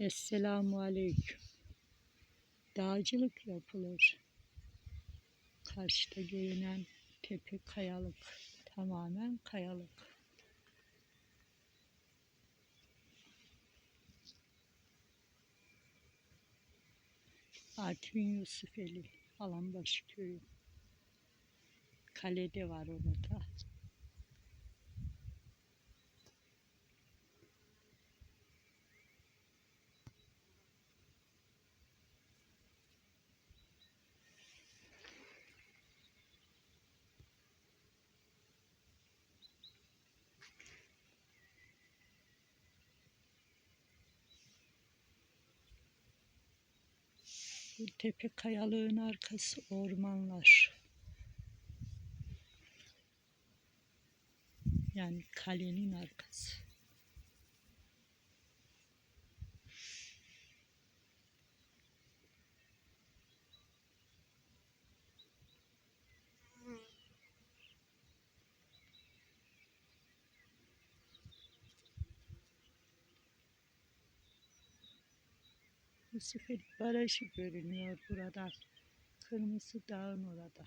Esselamu Aleyküm. Dağcılık yapılır. Karşıda görünen tepe kayalık. Tamamen kayalık. Artvin Yusufeli, Alanbaşı köyü. Kalede var orada. Bu tepe kayalığın arkası ormanlar. Yani kalenin arkası. Yusufeli Barajı görünüyor burada. Kırmızı Dağın orada.